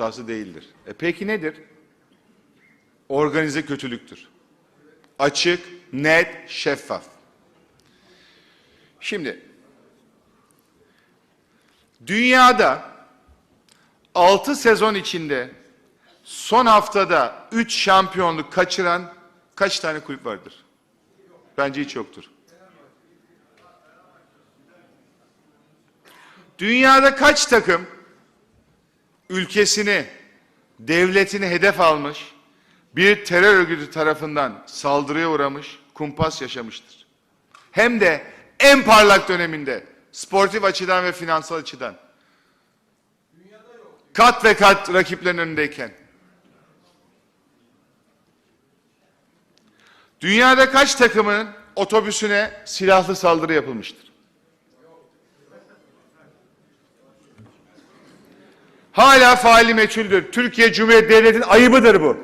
hatası değildir. E peki nedir? Organize kötülüktür. Açık, net, şeffaf. Şimdi dünyada 6 sezon içinde son haftada 3 şampiyonluk kaçıran kaç tane kulüp vardır? Bence hiç yoktur. Dünyada kaç takım ülkesini, devletini hedef almış, bir terör örgütü tarafından saldırıya uğramış, kumpas yaşamıştır. Hem de en parlak döneminde, sportif açıdan ve finansal açıdan. Kat ve kat rakiplerin önündeyken. Dünyada kaç takımın otobüsüne silahlı saldırı yapılmıştır? Hala faali meçhuldür. Türkiye Cumhuriyeti Devleti'nin ayıbıdır bu.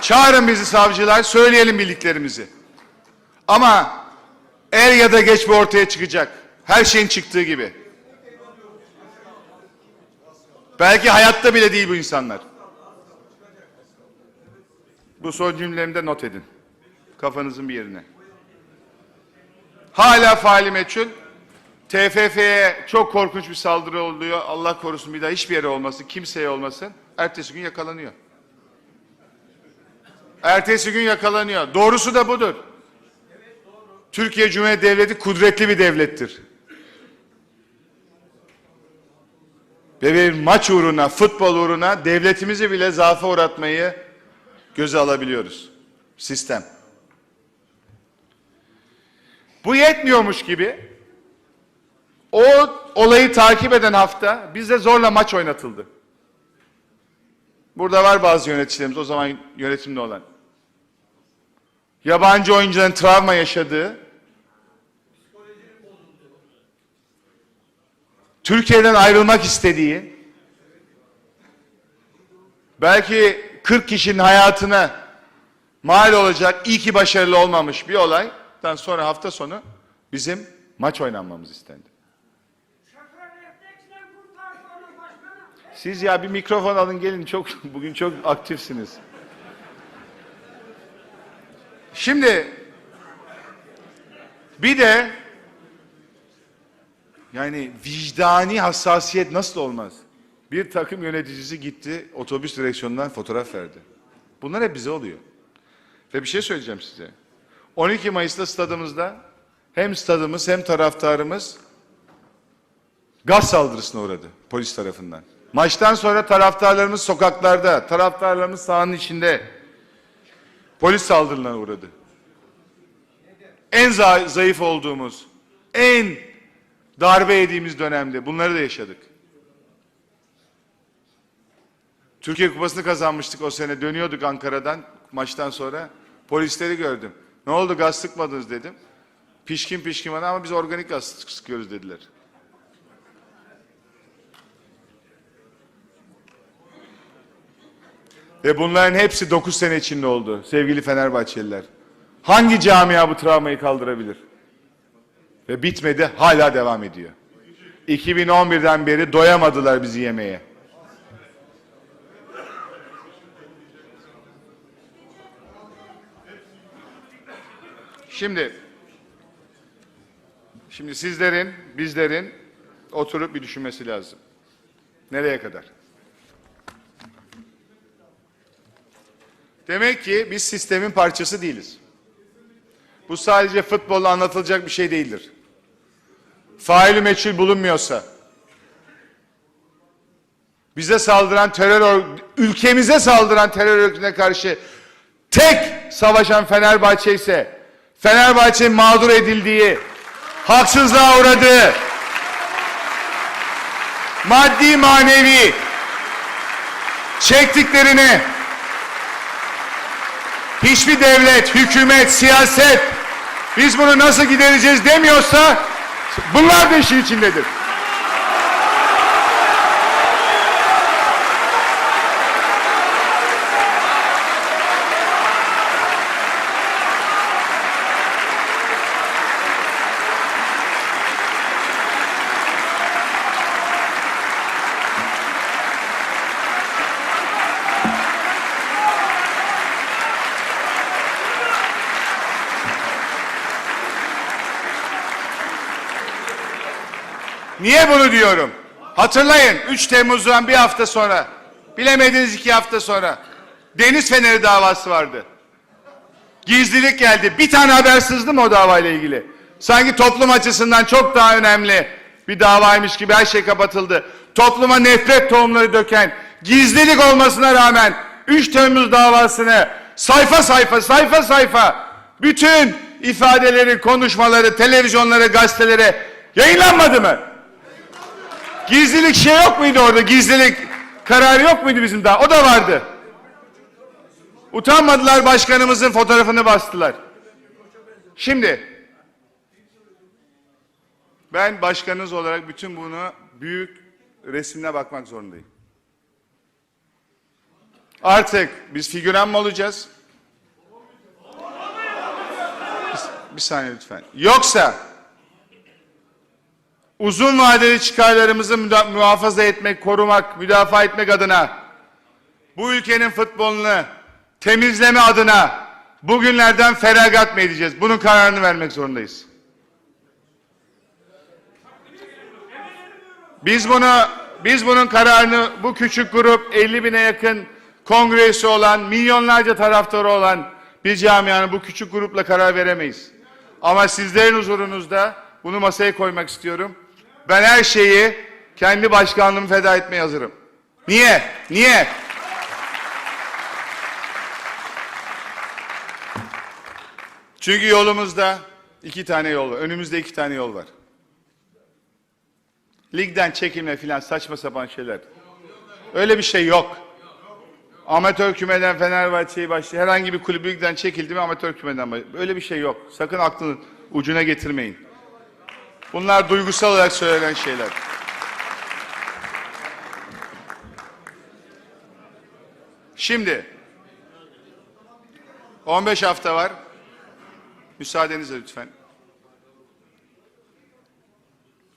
Çağırın bizi savcılar, söyleyelim bildiklerimizi. Ama er ya da geç bu ortaya çıkacak. Her şeyin çıktığı gibi. Belki hayatta bile değil bu insanlar. Bu son cümlemi de not edin. Kafanızın bir yerine. Hala faali meçhul. TFF'ye çok korkunç bir saldırı oluyor. Allah korusun bir daha hiçbir yere olmasın, kimseye olmasın. Ertesi gün yakalanıyor. Ertesi gün yakalanıyor. Doğrusu da budur. Türkiye Cumhuriyeti Devleti kudretli bir devlettir. Ve bir maç uğruna, futbol uğruna devletimizi bile zaafa uğratmayı göze alabiliyoruz. Sistem. Bu yetmiyormuş gibi o olayı takip eden hafta bizde zorla maç oynatıldı. Burada var bazı yöneticilerimiz o zaman yönetimde olan. Yabancı oyuncuların travma yaşadığı, Türkiye'den ayrılmak istediği, belki 40 kişinin hayatına mal olacak, iyi ki başarılı olmamış bir olaydan sonra hafta sonu bizim maç oynanmamız istendi. Siz ya bir mikrofon alın gelin çok bugün çok aktifsiniz. Şimdi bir de yani vicdani hassasiyet nasıl olmaz? Bir takım yöneticisi gitti otobüs direksiyonundan fotoğraf verdi. Bunlar hep bize oluyor. Ve bir şey söyleyeceğim size. 12 Mayıs'ta stadımızda hem stadımız hem taraftarımız gaz saldırısına uğradı polis tarafından. Maçtan sonra taraftarlarımız sokaklarda, taraftarlarımız sahanın içinde polis saldırılarına uğradı. En za- zayıf olduğumuz, en darbe yediğimiz dönemde bunları da yaşadık. Türkiye Kupası'nı kazanmıştık o sene. Dönüyorduk Ankara'dan maçtan sonra. Polisleri gördüm. Ne oldu gaz sıkmadınız dedim. Pişkin pişkin bana ama biz organik gaz sıkıyoruz dediler. Ve bunların hepsi 9 sene içinde oldu sevgili Fenerbahçeliler. Hangi camia bu travmayı kaldırabilir? Ve bitmedi, hala devam ediyor. 2011'den beri doyamadılar bizi yemeye. Şimdi Şimdi sizlerin, bizlerin oturup bir düşünmesi lazım. Nereye kadar? Demek ki biz sistemin parçası değiliz. Bu sadece futbolla anlatılacak bir şey değildir. Faili meçhul bulunmuyorsa, bize saldıran terör, ör- ülkemize saldıran terör örgütüne karşı tek savaşan Fenerbahçe ise, Fenerbahçe'nin mağdur edildiği, haksızlığa uğradığı, maddi manevi çektiklerini hiçbir devlet, hükümet, siyaset biz bunu nasıl gidereceğiz demiyorsa bunlar da işin içindedir. Niye bunu diyorum? Hatırlayın 3 Temmuz'dan bir hafta sonra, bilemediniz iki hafta sonra Deniz Feneri davası vardı. Gizlilik geldi. Bir tane haber sızdı mı o davayla ilgili? Sanki toplum açısından çok daha önemli bir davaymış gibi her şey kapatıldı. Topluma nefret tohumları döken, gizlilik olmasına rağmen 3 Temmuz davasını sayfa sayfa, sayfa sayfa bütün ifadeleri, konuşmaları, televizyonlara, gazetelere yayınlanmadı mı? Gizlilik şey yok muydu orada? Gizlilik kararı yok muydu bizim daha? O da vardı. Utanmadılar başkanımızın fotoğrafını bastılar. Şimdi ben başkanınız olarak bütün bunu büyük resimle bakmak zorundayım. Artık biz figüran mı olacağız? Bir, bir saniye lütfen. Yoksa uzun vadeli çıkarlarımızı muhafaza etmek, korumak, müdafaa etmek adına bu ülkenin futbolunu temizleme adına bugünlerden feragat mı edeceğiz? Bunun kararını vermek zorundayız. Biz bunu biz bunun kararını bu küçük grup 50 bine yakın kongresi olan milyonlarca taraftarı olan bir camianın bu küçük grupla karar veremeyiz. Ama sizlerin huzurunuzda bunu masaya koymak istiyorum. Ben her şeyi kendi başkanlığımı feda etmeye hazırım. Niye? Niye? Çünkü yolumuzda iki tane yol var. Önümüzde iki tane yol var. Ligden çekilme filan saçma sapan şeyler. Öyle bir şey yok. Amatör kümeden Fenerbahçe'yi başlıyor. Herhangi bir kulübü ligden çekildi mi amatör kümeden başlıyor. Öyle bir şey yok. Sakın aklını ucuna getirmeyin. Bunlar duygusal olarak söylenen şeyler. Şimdi 15 hafta var. Müsaadenizle lütfen.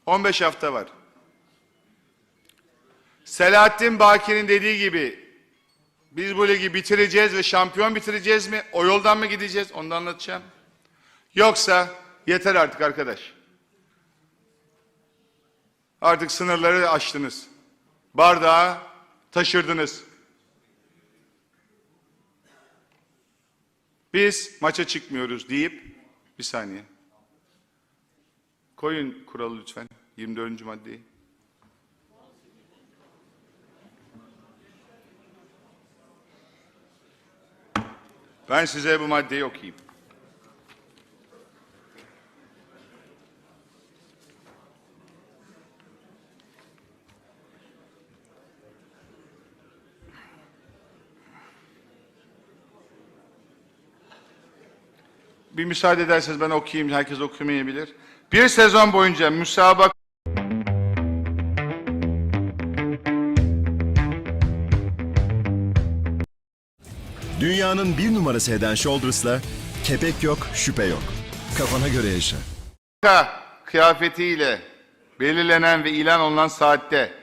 15 hafta var. Selahattin Baki'nin dediği gibi biz bu ligi bitireceğiz ve şampiyon bitireceğiz mi? O yoldan mı gideceğiz? Onu da anlatacağım. Yoksa yeter artık arkadaş. Artık sınırları aştınız. Bardağı taşırdınız. Biz maça çıkmıyoruz deyip bir saniye. Koyun kuralı lütfen. 24. maddeyi. Ben size bu maddeyi okuyayım. Bir müsaade ederseniz ben okuyayım, herkes okuyamayabilir. Bir sezon boyunca müsabaka Dünyanın bir numarası Head Shoulders'la kepek yok, şüphe yok. Kafana göre yaşa. kıyafetiyle belirlenen ve ilan olunan saatte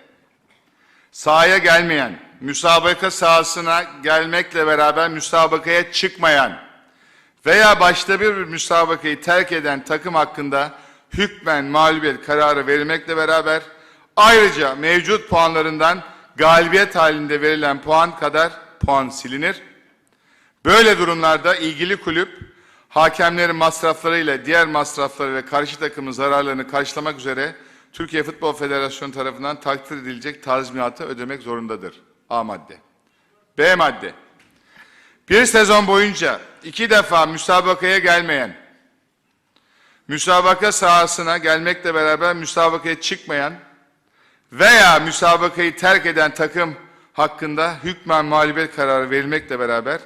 sahaya gelmeyen, müsabaka sahasına gelmekle beraber müsabakaya çıkmayan veya başta bir müsabakayı terk eden takım hakkında hükmen mağlubiyet kararı verilmekle beraber ayrıca mevcut puanlarından galibiyet halinde verilen puan kadar puan silinir. Böyle durumlarda ilgili kulüp hakemlerin masraflarıyla diğer masrafları ve karşı takımın zararlarını karşılamak üzere Türkiye Futbol Federasyonu tarafından takdir edilecek tazminatı ödemek zorundadır. A madde. B madde. Bir sezon boyunca iki defa müsabakaya gelmeyen, müsabaka sahasına gelmekle beraber müsabakaya çıkmayan veya müsabakayı terk eden takım hakkında hükmen mağlubiyet kararı verilmekle beraber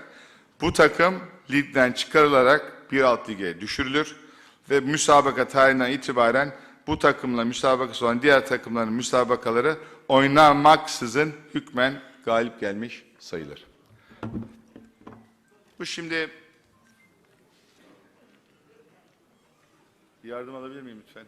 bu takım ligden çıkarılarak bir alt lige düşürülür ve müsabaka tarihinden itibaren bu takımla müsabakası olan diğer takımların müsabakaları oynanmaksızın hükmen galip gelmiş sayılır. Bu şimdi yardım alabilir miyim lütfen?